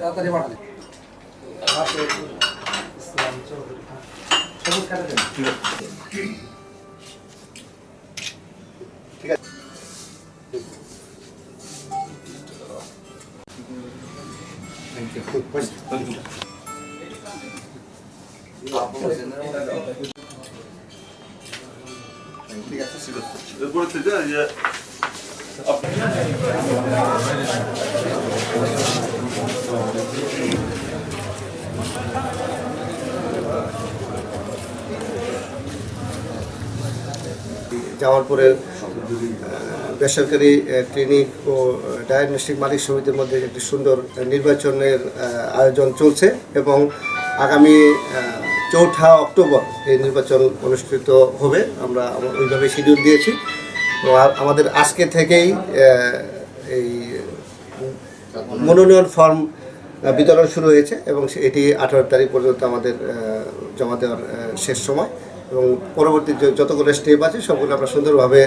তাড়াতাড়ি পাঠান এরপরে থেকে যে জামালপুরের আহ, বেসরকারি ক্লিনিক ও ডায়াগনস্টিক মালিক সমিতির মধ্যে একটি সুন্দর নির্বাচনের আয়োজন চলছে এবং আগামী চৌঠা অক্টোবর এই নির্বাচন অনুষ্ঠিত হবে। আমরা আম- ওইভাবে শিডিউল দিয়েছি। আমাদের আজকে থেকেই এই মনোনয়ন ফর্ম বিতরণ শুরু হয়েছে এবং এটি আঠারো তারিখ পর্যন্ত আমাদের জমা দেওয়ার শেষ সময় এবং পরবর্তী যতগুলো স্টেপ আছে সবগুলো আমরা সুন্দরভাবে,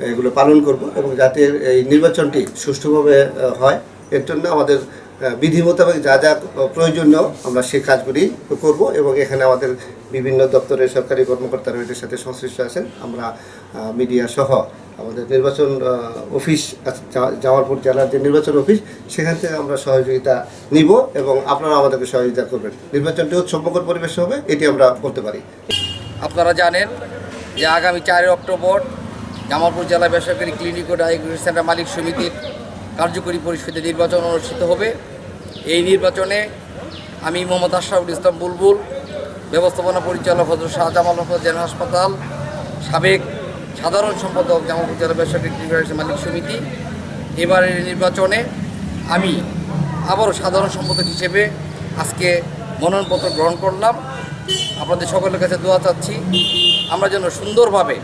এগুলো পালন করব এবং যাতে এই নির্বাচনটি সুষ্ঠুভাবে হয়, এর জন্য আমাদের বিধি মোতাবেক যা যা প্রয়োজনীয় আমরা সেই কাজগুলি করব এবং এখানে আমাদের বিভিন্ন দপ্তরের সরকারি কর্মকর্তারা এদের সাথে সংশ্লিষ্ট আছেন। আমরা মিডিয়া সহ আমাদের নির্বাচন অফিস জামালপুর জেলার যে নির্বাচন অফিস, সেখান থেকে আমরা সহযোগিতা নিব এবং আপনারা আমাদেরকে সহযোগিতা করবেন। নির্বাচনটি উৎসবমুখর পরিবেশ হবে, এটি আমরা বলতে পারি। আপনারা জানেন যে আগামী চারই অক্টোবর জামালপুর জেলা বেসরকারি ক্লিনিক ও ডায়াগনোস্টিক সেন্টার মালিক সমিতির কার্যকরী পরিষদের নির্বাচন অনুষ্ঠিত হবে। এই নির্বাচনে আমি মোহাম্মদ আশরাফুল ইসলাম বুলবুল, ব্যবস্থাপনা পরিচালক হজরত শাহজামাল মোহাম্মদ জেলা হাসপাতাল, সাবেক সাধারণ সম্পাদক জামালপুর জেলা বেসরকারি ডায়াগনোস্টিক মালিক সমিতি। এবারের নির্বাচনে আমি আবারও সাধারণ সম্পাদক হিসেবে আজকে মনোনয়নপত্র গ্রহণ করলাম। আপনাদের সকলের কাছে দোয়া চাচ্ছি, আমরা যেন সুন্দরভাবে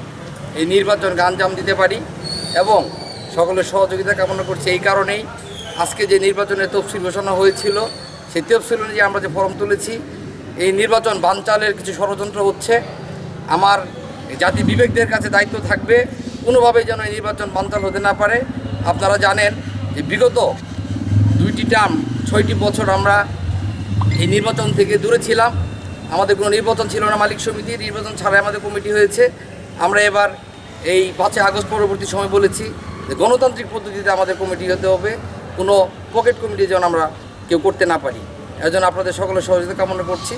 এই নির্বাচন গানজাম দিতে পারি এবং সকলের সহযোগিতা কামনা করছি। এই কারণেই আজকে যে নির্বাচনের তফসিল ঘোষণা হয়েছিল, সেই তফসিল অনুযায়ী আমরা যে ফর্ম তুলেছি, এই নির্বাচন বানচালের কিছু ষড়যন্ত্র হচ্ছে। আমার জাতি বিবেকদের কাছে দায়িত্ব থাকবে, কোনোভাবেই যেন এই নির্বাচন বানচাল হতে না পারে। আপনারা জানেন যে বিগত দুইটি টার্ম, ছয়টি বছর আমরা এই নির্বাচন থেকে দূরে ছিলাম। আমাদের কোনো নির্বাচন ছিল না মালিক সমিতি, নির্বাচন ছাড়াই আমাদের কমিটি হয়েছে। আমরা এবার এই পাঁচই আগস্ট পরবর্তী সময় বলেছি গণতান্ত্রিক পদ্ধতিতে আমাদের কমিটি হতে হবে, কোনো পকেট কমিটি যেন আমরা কেউ করতে না পারি। এর জন্য আপনাদের সকলের সহযোগিতা কামনা করছি।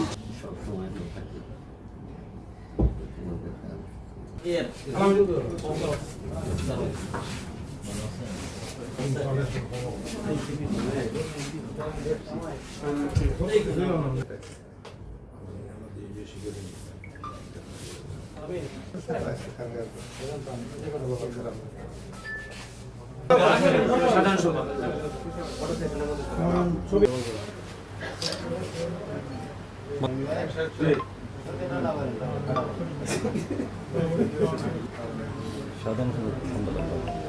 সাধারণ সম্পাদক